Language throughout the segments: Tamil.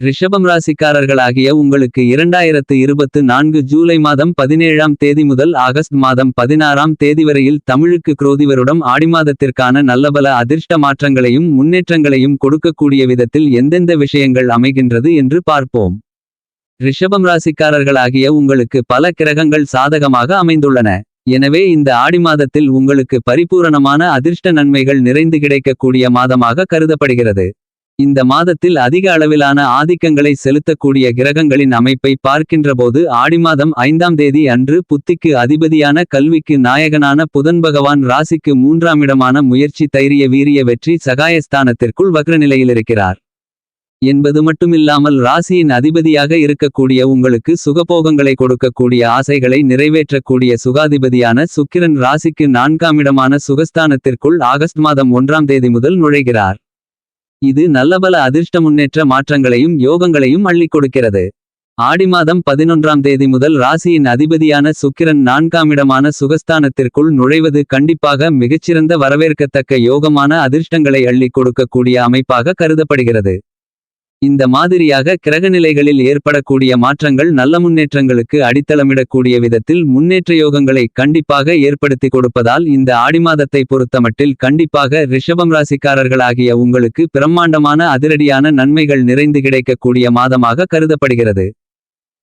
ரிஷபம் ராசிக்காரர்களாகிய உங்களுக்கு இரண்டாயிரத்து இருபத்து நான்கு ஜூலை மாதம் பதினேழாம் தேதி முதல் ஆகஸ்ட் மாதம் பதினாறாம் தேதி வரையில் தமிழுக்கு குரோதிவருடம் ஆடிமாதத்திற்கான நல்லபல அதிர்ஷ்ட மாற்றங்களையும் முன்னேற்றங்களையும் கொடுக்கக்கூடிய விதத்தில் எந்தெந்த விஷயங்கள் அமைகின்றது என்று பார்ப்போம். ரிஷபம் ராசிக்காரர்களாகிய உங்களுக்கு பல கிரகங்கள் சாதகமாக அமைந்துள்ளன. எனவே இந்த ஆடி மாதத்தில் உங்களுக்கு பரிபூரணமான அதிர்ஷ்ட நன்மைகள் நிறைந்து கிடைக்கக்கூடிய மாதமாக கருதப்படுகிறது. இந்த மாதத்தில் அதிக அளவிலான ஆதிக்கங்களை செலுத்தக்கூடிய கிரகங்களின் அமைப்பை பார்க்கின்றபோது ஆடி மாதம் ஐந்தாம் தேதி அன்று புத்திக்கு அதிபதியான கல்விக்கு நாயகனான புதன் பகவான் ராசிக்கு மூன்றாம் இடமான முயற்சி தைரிய வீரிய வெற்றி சகாயஸ்தானத்திற்குள் வக்ரநிலையில் இருக்கிறார் என்பது மட்டுமில்லாமல் ராசியின் அதிபதியாக இருக்கக்கூடிய உங்களுக்கு சுகபோகங்களை கொடுக்கக்கூடிய ஆசைகளை நிறைவேற்றக்கூடிய சுகாதிபதியான சுக்கிரன் ராசிக்கு நான்காம் இடமான சுகஸ்தானத்திற்குள் ஆகஸ்ட் மாதம் ஒன்றாம் தேதி முதல் நுழைகிறார். இது நல்லபல அதிர்ஷ்ட முன்னேற்ற மாற்றங்களையும் யோகங்களையும் அள்ளிக் கொடுக்கிறது. ஆடி மாதம் பதினொன்றாம் தேதி முதல் ராசியின் அதிபதியான சுக்கிரன் நான்காம் இடமான சுகஸ்தானத்திற்குள் நுழைவது கண்டிப்பாக மிகச்சிறந்த வரவேற்கத்தக்க யோகமான அதிர்ஷ்டங்களை அள்ளிக் கொடுக்கக்கூடிய அமைப்பாக கருதப்படுகிறது. இந்த மாதிரியாக கிரகநிலைகளில் ஏற்படக்கூடிய மாற்றங்கள் நல்ல முன்னேற்றங்களுக்கு அடித்தளமிடக்கூடிய விதத்தில் முன்னேற்ற யோகங்களை கண்டிப்பாக ஏற்படுத்தி கொடுப்பதால் இந்த ஆடிமாதத்தை பொறுத்தமட்டில் கண்டிப்பாக ரிஷபம் ராசிக்காரர்களாகிய உங்களுக்கு பிரம்மாண்டமான அதிரடியான நன்மைகள் நிறைந்து கிடைக்கக்கூடிய மாதமாக கருதப்படுகிறது.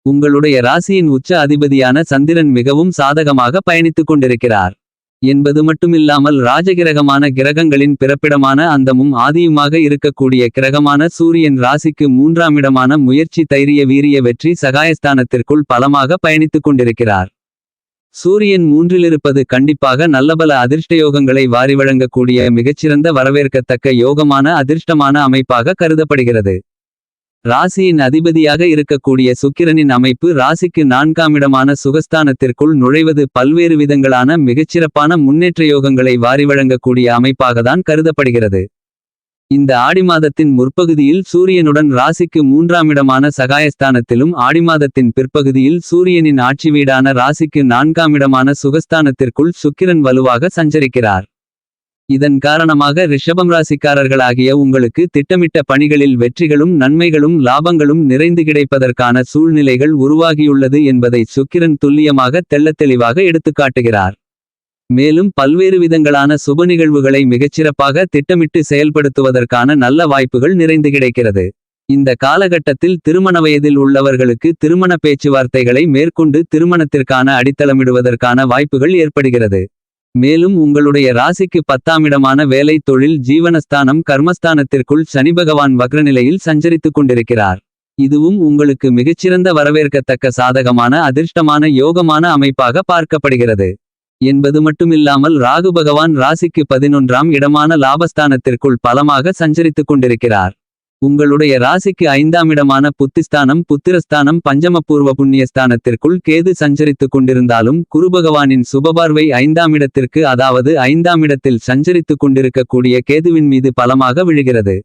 உங்களுடைய ராசியின் உச்ச அதிபதியான சந்திரன் மிகவும் சாதகமாக பயணித்துக் கொண்டிருக்கிறார். என்பது மட்டுமில்லாமல் ராஜகிரகமான கிரகங்களின் பிறப்பிடமான அந்தமும் ஆதியுமாக இருக்கக்கூடிய கிரகமான சூரியன் ராசிக்கு மூன்றாம் இடமான முயற்சி தைரிய வீரிய வெற்றி சகாயஸ்தானத்திற்குள் பலமாக பயணித்துக் கொண்டிருக்கிறார். சூரியன் மூன்றிலிருப்பது கண்டிப்பாக நல்லபல அதிர்ஷ்டயோகங்களை வாரி வழங்கக்கூடிய மிகச்சிறந்த வரவேற்கத்தக்க யோகமான அதிர்ஷ்டமான அமைப்பாக கருதப்படுகிறது. ராசியின் அதிபதியாக இருக்கக்கூடிய சுக்கிரனின் அமைப்பு ராசிக்கு நான்காம் இடமான சுகஸ்தானத்திற்குள் நுழைவது பல்வேறு விதங்களான மிகச்சிறப்பான முன்னேற்ற யோகங்களை வாரி வழங்கக்கூடிய அமைப்பாகத்தான் கருதப்படுகிறது. இந்த ஆடி மாதத்தின் முற்பகுதியில் சூரியனுடன் ராசிக்கு மூன்றாம் இடமான சகாயஸ்தானத்திலும் ஆடி மாதத்தின் பிற்பகுதியில் சூரியனின் ஆட்சி வீடான ராசிக்கு நான்காம் இடமான சுகஸ்தானத்திற்குள் சுக்கிரன் வலுவாக சஞ்சரிக்கிறார். இதன் காரணமாக ரிஷபம் ராசிக்காரர்களாகிய உங்களுக்கு திட்டமிட்ட பணிகளில் வெற்றிகளும் நன்மைகளும் லாபங்களும் நிறைந்து கிடைப்பதற்கான சூழ்நிலைகள் உருவாகியுள்ளது என்பதை சுக்கிரன் துல்லியமாக தெள்ளத்தெளிவாக எடுத்துக்காட்டுகிறார் மேலும் பல்வேறு விதங்களான சுப நிகழ்வுகளை மிகச்சிறப்பாக திட்டமிட்டு செயல்படுத்துவதற்கான நல்ல வாய்ப்புகள் நிறைந்து கிடைக்கிறது. இந்த காலகட்டத்தில் திருமண வயதில் உள்ளவர்களுக்கு திருமண பேச்சுவார்த்தைகளை மேற்கொண்டு திருமணத்திற்கான அடித்தளமிடுவதற்கான வாய்ப்புகள் ஏற்படுகிறது. மேலும் உங்களுடைய ராசிக்கு பத்தாம் இடமான வேலை தொழில் ஜீவனஸ்தானம் கர்மஸ்தானத்திற்குள் சனி பகவான் வக்ரநிலையில் சஞ்சரித்துக் கொண்டிருக்கிறார். இதுவும் உங்களுக்கு மிகச்சிறந்த வரவேற்கத்தக்க சாதகமான அதிர்ஷ்டமான யோகமான அமைப்பாக பார்க்கப்படுகிறது. என்பது மட்டுமில்லாமல் ராகு பகவான் ராசிக்கு பதினொன்றாம் இடமான லாபஸ்தானத்திற்குள் பலமாக சஞ்சரித்துக் கொண்டிருக்கிறார். உங்களுடைய ராசிக்கு ஐந்தாம் இடமான புத்திஸ்தானம் புத்திரஸ்தானம் பஞ்சமபூர்வ புண்ணியஸ்தானத்திற்குள் கேது சஞ்சரித்துக் கொண்டிருந்தாலும் குருபகவானின் சுபபார்வை ஐந்தாம் இடத்திற்கு அதாவது ஐந்தாம் இடத்தில் சஞ்சரித்துக் கொண்டிருக்கக்கூடிய கேதுவின் மீது பலமாக விழுகிறது.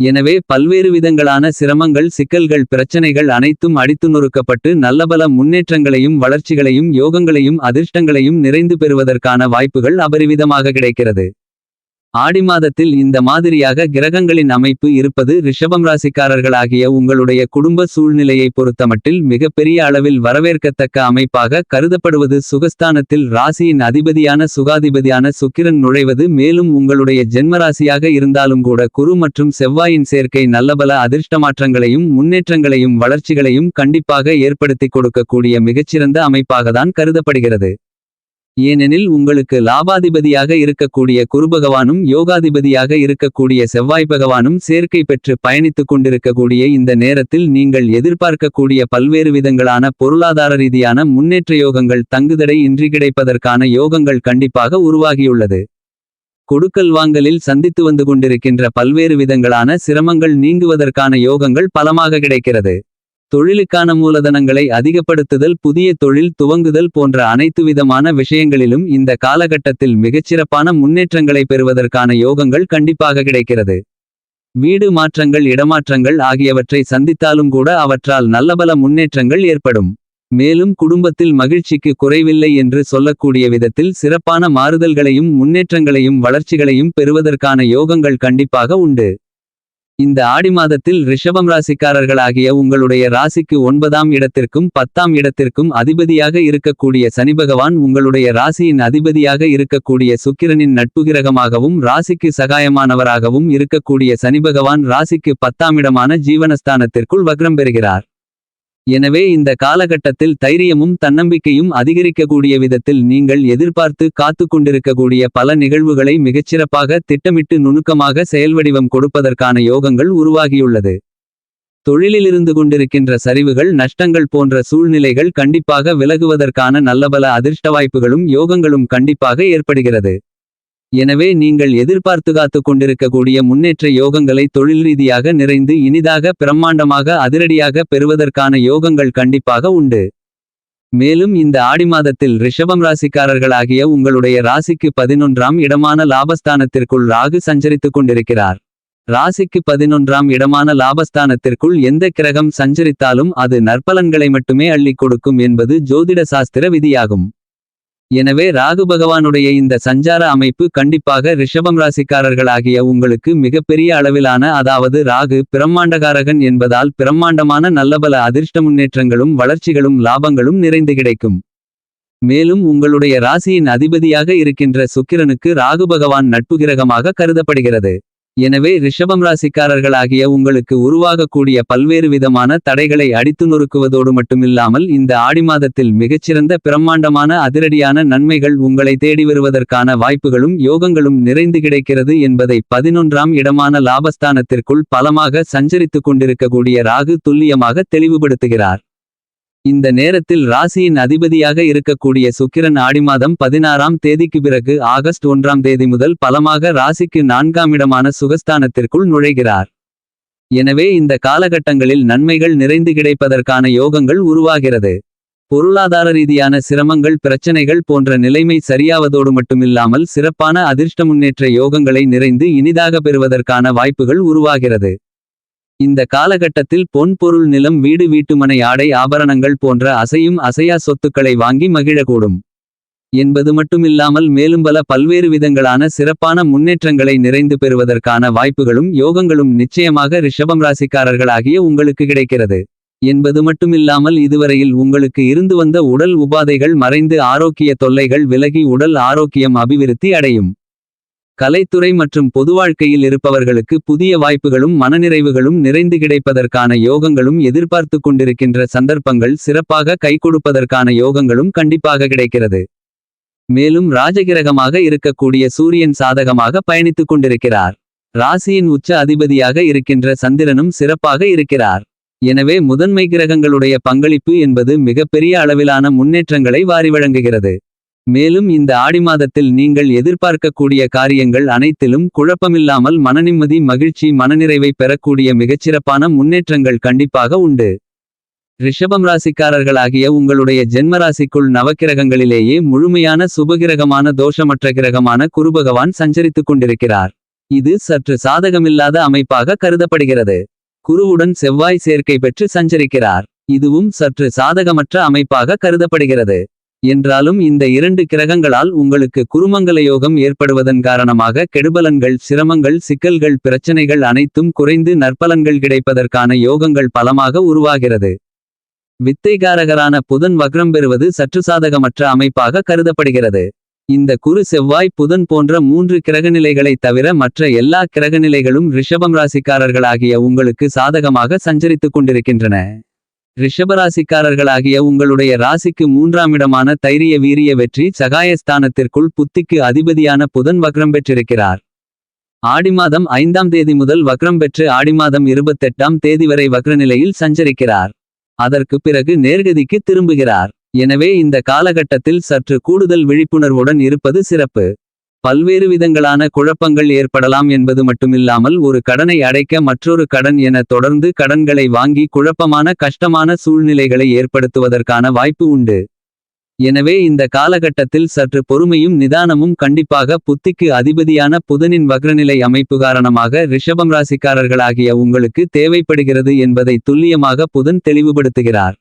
எனவே பல்வேறு விதங்களான சிரமங்கள் சிக்கல்கள் பிரச்சனைகள் அனைத்தும் அடித்து நொறுக்கப்பட்டு நல்லபல முன்னேற்றங்களையும் வளர்ச்சிகளையும் யோகங்களையும் அதிர்ஷ்டங்களையும் நிறைந்து பெறுவதற்கான வாய்ப்புகள் அபரிவிதமாக கிடைக்கிறது. ஆடி மாதத்தில் இந்த மாதிரியாக கிரகங்களின் அமைப்பு இருப்பது ரிஷபம் ராசிக்காரர்களாகிய உங்களுடைய குடும்ப சூழ்நிலையை பொறுத்தமட்டில் மிகப்பெரிய அளவில் வரவேற்கத்தக்க அமைப்பாக கருதப்படுவது சுகஸ்தானத்தில் ராசியின் அதிபதியான சுகாதிபதியான சுக்கிரன் நுழைவது மேலும் உங்களுடைய ஜென்மராசியாக இருந்தாலும் கூட குரு மற்றும் செவ்வாயின் சேர்க்கை நல்லபல அதிர்ஷ்டமாற்றங்களையும் முன்னேற்றங்களையும் வளர்ச்சிகளையும் கண்டிப்பாக ஏற்படுத்திக் கொடுக்கக்கூடிய மிகச்சிறந்த அமைப்பாகத்தான் கருதப்படுகிறது. ஏனெனில் உங்களுக்கு லாபாதிபதியாக இருக்கக்கூடிய குருபகவானும் யோகாதிபதியாக இருக்கக்கூடிய செவ்வாய் பகவானும் சேர்க்கை பெற்று பயணித்துக் கொண்டிருக்கக்கூடிய இந்த நேரத்தில் நீங்கள் எதிர்பார்க்கக்கூடிய பல்வேறு விதங்களான பொருளாதார ரீதியான முன்னேற்ற யோகங்கள் தங்குதடை இன்றி கிடைப்பதற்கான யோகங்கள் கண்டிப்பாக உருவாகியுள்ளது. கொடுக்கல் வாங்கலில் சந்தித்து வந்து கொண்டிருக்கின்ற பல்வேறு விதங்களான சிரமங்கள் நீங்குவதற்கான யோகங்கள் பலமாக கிடைக்கிறது. தொழிலுக்கான மூலதனங்களை அதிகப்படுத்துதல் புதிய தொழில் துவங்குதல் போன்ற அனைத்து விதமான விஷயங்களிலும் இந்த காலகட்டத்தில் மிகச்சிறப்பான முன்னேற்றங்களை பெறுவதற்கான யோகங்கள் கண்டிப்பாக கிடைக்கிறது. வீடு மாற்றங்கள் இடமாற்றங்கள் ஆகியவற்றை சந்தித்தாலும் கூட அவற்றால் நல்லபல முன்னேற்றங்கள் ஏற்படும். மேலும் குடும்பத்தில் மகிழ்ச்சிக்கு குறைவில்லை என்று சொல்லக்கூடிய விதத்தில் சிறப்பான மாறுதல்களையும் முன்னேற்றங்களையும் வளர்ச்சிகளையும் பெறுவதற்கான யோகங்கள் கண்டிப்பாக உண்டு. இந்த ஆடி மாதத்தில் ரிஷபம் ராசிக்காரர்களாகிய உங்களுடைய ராசிக்கு ஒன்பதாம் இடத்திற்கும் பத்தாம் இடத்திற்கும் அதிபதியாக இருக்கக்கூடிய சனிபகவான் உங்களுடைய ராசியின் அதிபதியாக இருக்கக்கூடிய சுக்கிரனின் நட்புகிரகமாகவும் ராசிக்கு சகாயமானவராகவும் இருக்கக்கூடிய சனிபகவான் ராசிக்கு பத்தாம் இடமான ஜீவனஸ்தானத்திற்குள் வக்ரம் பெறுகிறார். எனவே இந்த காலகட்டத்தில் தைரியமும் தன்னம்பிக்கையும் அதிகரிக்கக்கூடிய விதத்தில் நீங்கள் எதிர்பார்த்து காத்து கொண்டிருக்கக்கூடிய பல நிகழ்வுகளை மிகச்சிறப்பாக திட்டமிட்டு நுணுக்கமாக செயல்வடிவம் கொடுப்பதற்கான யோகங்கள் உருவாகியுள்ளது. தொழிலிலிருந்து கொண்டிருக்கின்ற சரிவுகள் நஷ்டங்கள் போன்ற சூழ்நிலைகள் கண்டிப்பாக விலகுவதற்கான நல்லபல அதிர்ஷ்ட வாய்ப்புகளும் யோகங்களும் கண்டிப்பாக ஏற்படுகிறது. எனவே நீங்கள் எதிர்பார்த்து காத்து கொண்டிருக்கக்கூடிய முன்னேற்ற யோகங்களை தொழில் ரீதியாக நிறைந்து இனிதாக பிரம்மாண்டமாக அதிரடியாக பெறுவதற்கான யோகங்கள் கண்டிப்பாக உண்டு. மேலும் இந்த ஆடி மாதத்தில் ரிஷபம் ராசிக்காரர்களாகிய உங்களுடைய ராசிக்கு பதினொன்றாம் இடமான லாபஸ்தானத்திற்குள் ராகு சஞ்சரித்துக் கொண்டிருக்கிறார். ராசிக்கு பதினொன்றாம் இடமான லாபஸ்தானத்திற்குள் எந்த கிரகம் சஞ்சரித்தாலும் அது நற்பலன்களை மட்டுமே அள்ளிக் கொடுக்கும் என்பது ஜோதிட சாஸ்திர விதியாகும். எனவே ராகு பகவானுடைய இந்த சஞ்சார அமைப்பு கண்டிப்பாக ரிஷபம் ராசிக்காரர்களாகிய உங்களுக்கு மிகப்பெரிய அளவிலான அதாவது ராகு பிரம்மாண்டகாரகன் என்பதால் பிரம்மாண்டமான நல்லபல அதிர்ஷ்ட முன்னேற்றங்களும் வளர்ச்சிகளும் லாபங்களும் நிறைந்து கிடைக்கும். மேலும் உங்களுடைய ராசியின் அதிபதியாக இருக்கின்ற சுக்கிரனுக்கு ராகு பகவான் நட்புகிரகமாக கருதப்படுகிறது. எனவே ரிஷபம் ராசிக்காரர்களாகிய உங்களுக்கு உருவாகக்கூடிய பல்வேறு விதமான தடைகளை அடித்து நொறுக்குவதோடு மட்டுமில்லாமல் இந்த ஆடி மாதத்தில் மிகச்சிறந்த பிரம்மாண்டமான அதிரடியான நன்மைகள் உங்களை தேடி வருவதற்கான வாய்ப்புகளும் யோகங்களும் நிறைந்து கிடைக்கிறது என்பதை பதினொன்றாம் இடமான லாபஸ்தானத்திற்குள் பலமாக சஞ்சரித்துக் கொண்டிருக்கக்கூடிய ராகு துல்லியமாக தெளிவுபடுத்துகிறார். இந்த நேரத்தில் ராசியின் அதிபதியாக இருக்கக்கூடிய சுக்கிரன் ஆடி மாதம் பதினாறாம் தேதிக்கு பிறகு ஆகஸ்ட் ஒன்றாம் தேதி முதல் பலமாக ராசிக்கு நான்காம் இடமான சுகஸ்தானத்திற்குள் நுழைகிறார். எனவே இந்த காலகட்டங்களில் நன்மைகள் நிறைந்து கிடைப்பதற்கான யோகங்கள் உருவாகிறது. பொருளாதார ரீதியான சிரமங்கள் பிரச்சனைகள் போன்ற நிலைமை சரியாவதோடு மட்டுமில்லாமல் சிறப்பான அதிர்ஷ்ட முன்னேற்ற யோகங்களை நிறைந்து இனிதாக பெறுவதற்கான வாய்ப்புகள் உருவாகிறது. இந்த காலகட்டத்தில் பொன் பொருள் நிலம் வீடு வீட்டுமனை ஆடை ஆபரணங்கள் போன்ற அசையும் அசையா சொத்துக்களை வாங்கி மகிழக்கூடும். என்பது மட்டுமில்லாமல் மேலும் பல பல்வேறு விதங்களான சிறப்பான முன்னேற்றங்களை நிறைந்து பெறுவதற்கான வாய்ப்புகளும் யோகங்களும் நிச்சயமாக ரிஷபம் ராசிக்காரர்களாகிய உங்களுக்கு கிடைக்கிறது. என்பது மட்டுமில்லாமல் இதுவரையில் உங்களுக்கு இருந்து வந்த உடல் உபாதைகள் மறைந்து ஆரோக்கிய தொல்லைகள் விலகி உடல் ஆரோக்கியம் அபிவிருத்தி அடையும். கலைத்துறை மற்றும் பொது வாழ்க்கையில் இருப்பவர்களுக்கு புதிய வாய்ப்புகளும் மனநிறைவுகளும் நிறைந்து கிடைப்பதற்கான யோகங்களும் எதிர்பார்த்து கொண்டிருக்கின்ற சந்தர்ப்பங்கள் சிறப்பாக கை கொடுப்பதற்கான யோகங்களும் கண்டிப்பாக கிடைக்கிறது. மேலும் ராஜகிரகமாக இருக்கக்கூடிய சூரியன் சாதகமாக பயணித்துக் கொண்டிருக்கிறார். ராசியின் உச்ச அதிபதியாக இருக்கின்ற சந்திரனும் சிறப்பாக இருக்கிறார். எனவே முதன்மை கிரகங்களுடைய பங்களிப்பு என்பது மிகப்பெரிய அளவிலான முன்னேற்றங்களை வாரி வழங்குகிறது மேலும் இந்த ஆடி மாதத்தில் நீங்கள் எதிர்பார்க்கக்கூடிய காரியங்கள் அனைத்திலும் குழப்பமில்லாமல் மனநிம்மதி மகிழ்ச்சி மனநிறைவை பெறக்கூடிய மிகச்சிறப்பான முன்னேற்றங்கள் கண்டிப்பாக உண்டு. ரிஷபம் ராசிக்காரர்களாகிய உங்களுடைய ஜென்மராசிக்குள் நவக்கிரகங்களிலேயே முழுமையான சுபகிரகமான தோஷமற்ற கிரகமான குருபகவான் சஞ்சரித்துக் கொண்டிருக்கிறார். இது சற்று சாதகமில்லாத அமைப்பாக கருதப்படுகிறது. குருவுடன் செவ்வாய் சேர்க்கை பெற்று சஞ்சரிக்கிறார். இதுவும் சற்று சாதகமற்ற அமைப்பாக கருதப்படுகிறது. என்றாலும் இந்த இரண்டு கிரகங்களால் உங்களுக்கு குருமங்கல யோகம் ஏற்படுவதன் காரணமாக கெடுபலன்கள் சிரமங்கள் சிக்கல்கள் பிரச்சனைகள் அனைத்தும் குறைந்து நற்பலன்கள் கிடைப்பதற்கான யோகங்கள் பலமாக உருவாகிறது. வித்தைகாரகரான புதன் வக்ரம் பெறுவது சற்று சாதகமற்ற அமைப்பாக கருதப்படுகிறது. இந்த குரு செவ்வாய் புதன் போன்ற மூன்று கிரகநிலைகளைத் தவிர மற்ற எல்லா கிரகநிலைகளும் ரிஷபம் ராசிக்காரர்களாகிய உங்களுக்கு சாதகமாக சஞ்சரித்துக் கொண்டிருக்கின்றன. ரிஷபராசிக்காரர்களாகிய உங்களுடைய ராசிக்கு மூன்றாம் இடமான தைரிய வீரிய வெற்றி சகாயஸ்தானத்திற்குள் புத்திக்கு அதிபதியான புதன் வக்ரம் பெற்றிருக்கிறார். ஆடி மாதம் ஐந்தாம் தேதி முதல் வக்ரம் பெற்று ஆடி மாதம் இருபத்தெட்டாம் தேதி வரை வக்ரநிலையில் சஞ்சரிக்கிறார். அதற்கு பிறகு நேர்கதிக்கு திரும்புகிறார். எனவே இந்த காலகட்டத்தில் சற்று கூடுதல் விழிப்புணர்வுடன் இருப்பது சிறப்பு. பல்வேறு விதங்களான குழப்பங்கள் ஏற்படலாம் என்பது மட்டுமில்லாமல் ஒரு கடனை அடைக்க மற்றொரு கடன் என தொடர்ந்து கடன்களை வாங்கி குழப்பமான கஷ்டமான சூழ்நிலைகளை ஏற்படுத்துவதற்கான வாய்ப்பு உண்டு. எனவே இந்த காலகட்டத்தில் சற்று பொறுமையும் நிதானமும் கண்டிப்பாக புத்திக்கு அதிபதியான புதனின் வக்ரநிலை அமைப்பு காரணமாக ரிஷபம் ராசிக்காரர்களாகிய உங்களுக்கு தேவைப்படுகிறது என்பதை துல்லியமாக புதன் தெளிவுபடுத்துகிறார்.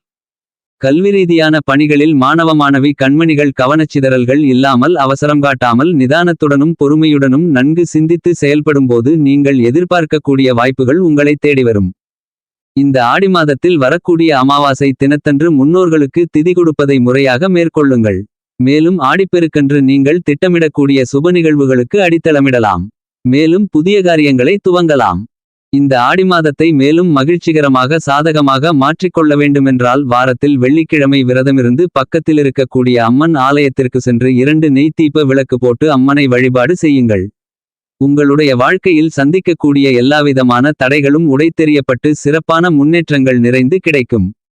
கல்வி ரீதியான பணிகளில் மாணவ மாணவி கண்மணிகள் கவனச்சிதறல்கள் இல்லாமல் அவசரம் காட்டாமல் நிதானத்துடனும் பொறுமையுடனும் நன்கு சிந்தித்து செயல்படும்போது நீங்கள் எதிர்பார்க்கக்கூடிய வாய்ப்புகள் உங்களை தேடி வரும் இந்த ஆடி மாதத்தில் வரக்கூடிய அமாவாசை தினத்தன்று முன்னோர்களுக்கு திதி கொடுப்பதை முறையாக மேற்கொள்ளுங்கள். மேலும் ஆடிப்பெருக்கன்று நீங்கள் திட்டமிடக்கூடிய சுப நிகழ்வுகளுக்கு அடித்தளமிடலாம். மேலும் புதிய காரியங்களை துவங்கலாம். இந்த ஆடி மாதத்தை மேலும் மகிழ்ச்சிகரமாக சாதகமாக மாற்றிக்கொள்ள வேண்டுமென்றால் வாரத்தில் வெள்ளிக்கிழமை விரதமிருந்து பக்கத்தில் இருக்கக்கூடிய அம்மன் ஆலயத்திற்கு சென்று இரண்டு நெய் தீப விளக்கு போட்டு அம்மனை வழிபாடு செய்யுங்கள். உங்களுடைய வாழ்க்கையில் சந்திக்கக்கூடிய எல்லாவிதமான தடைகளும் உடைத்தெறியப்பட்டு சிறப்பான முன்னேற்றங்கள் நிறைந்து கிடைக்கும்.